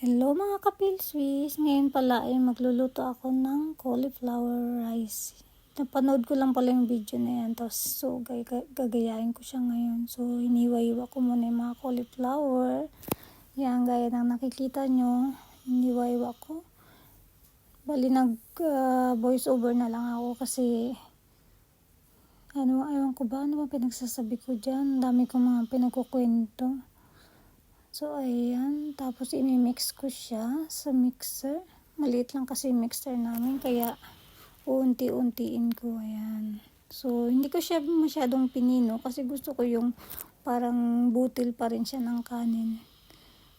Hello mga kapilswis! Ngayon pala ay magluluto ako ng cauliflower rice. Napanood ko lang pala yung video na yan. Tapos so gag gagayain ko siya ngayon. So hiniwa-iwa ko muna yung mga cauliflower. Yan gaya ng nakikita nyo. Hiniwa-iwa ko. Bali nag uh, voice over na lang ako kasi ano, ewan ko ba, ano ba pinagsasabi ko dyan? Ang dami kong mga pinagkukwento. So, ayan. Tapos, imimix ko siya sa mixer. Maliit lang kasi mixer namin. Kaya, unti-untiin ko. Ayan. So, hindi ko siya masyadong pinino kasi gusto ko yung parang butil pa rin siya ng kanin.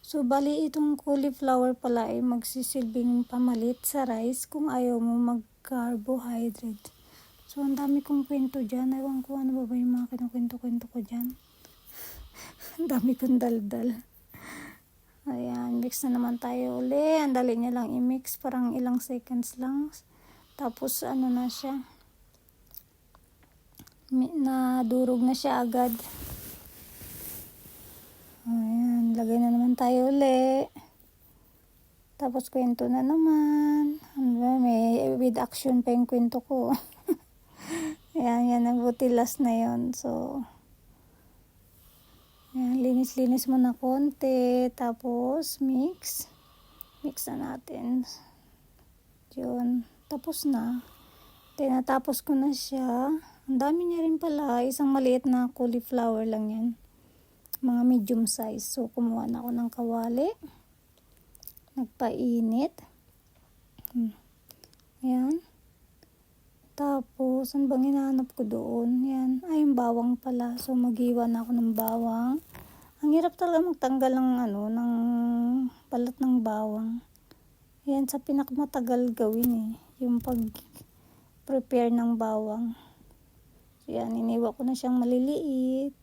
So, bali itong cauliflower pala ay magsisilbing pamalit sa rice kung ayaw mo mag-carbohydrate. So, ang dami kong kwento dyan. Ewan ko ano ba ba yung mga kinukwento-kwento ko dyan. ang dami kong daldal. Ayan, mix na naman tayo uli. Ang dali niya lang i-mix. Parang ilang seconds lang. Tapos, ano na siya. Nadurog na siya agad. Ayan, lagay na naman tayo uli. Tapos, kwento na naman. Ano may with action pa yung kwento ko. Ayan, yan. Nabuti last na yon So, Ayan, linis-linis mo na konti. Tapos, mix. Mix na natin. Yun. Tapos na. Tinatapos ko na siya. Ang dami niya rin pala. Isang maliit na cauliflower lang yan. Mga medium size. So, kumuha na ako ng kawali. Nagpainit. Hmm. Ayan. Tapos, ano bang hinahanap ko doon? Yan. Ay, yung bawang pala. So, magiwa na ako ng bawang. Ang hirap talaga magtanggal ng ano, ng balat ng bawang. Yan, sa pinakamatagal gawin eh. Yung pag-prepare ng bawang. So, yan, iniwa ko na siyang maliliit.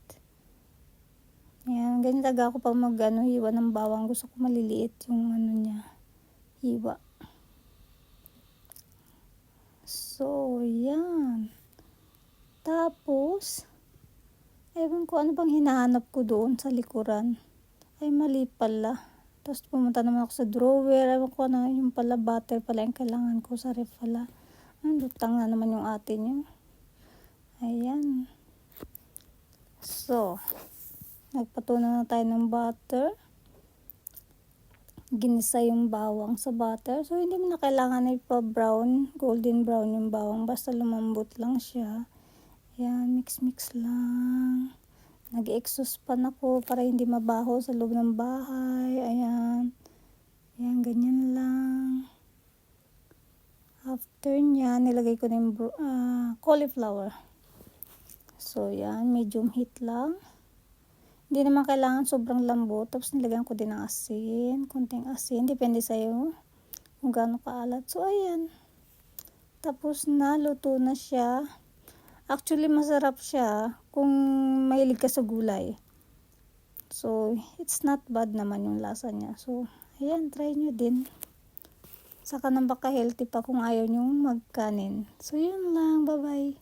Yan, ganyan talaga ako pag mag ano, hiwa ng bawang. Gusto ko maliliit yung ano niya. Hiwa. So, yan. Tapos, ewan ko ano bang hinahanap ko doon sa likuran. Ay, mali pala. Tapos, pumunta naman ako sa drawer. Ewan ko na yung pala butter pala yung kailangan ko sa ref pala. Ay, lutang na naman yung atin yun. Ayan. So, nagpatunan na tayo ng butter ginisa yung bawang sa butter. So, hindi mo na kailangan na ipa-brown, golden brown yung bawang. Basta lumambot lang siya. Ayan, mix-mix lang. Nag-exhaust pan ako para hindi mabaho sa loob ng bahay. Ayan. Ayan, ganyan lang. After niya, nilagay ko na yung uh, cauliflower. So, yan. Medium heat lang. Hindi naman kailangan sobrang lambot. Tapos nilagyan ko din ng asin. Kunting asin. Depende sa'yo kung gaano kaalat. So, ayan. Tapos naluto na siya. Actually, masarap siya kung mahilig ka sa gulay. So, it's not bad naman yung lasa niya. So, ayan, try nyo din. Saka nang baka healthy pa kung ayaw nyo magkanin. So, yun lang. Bye-bye.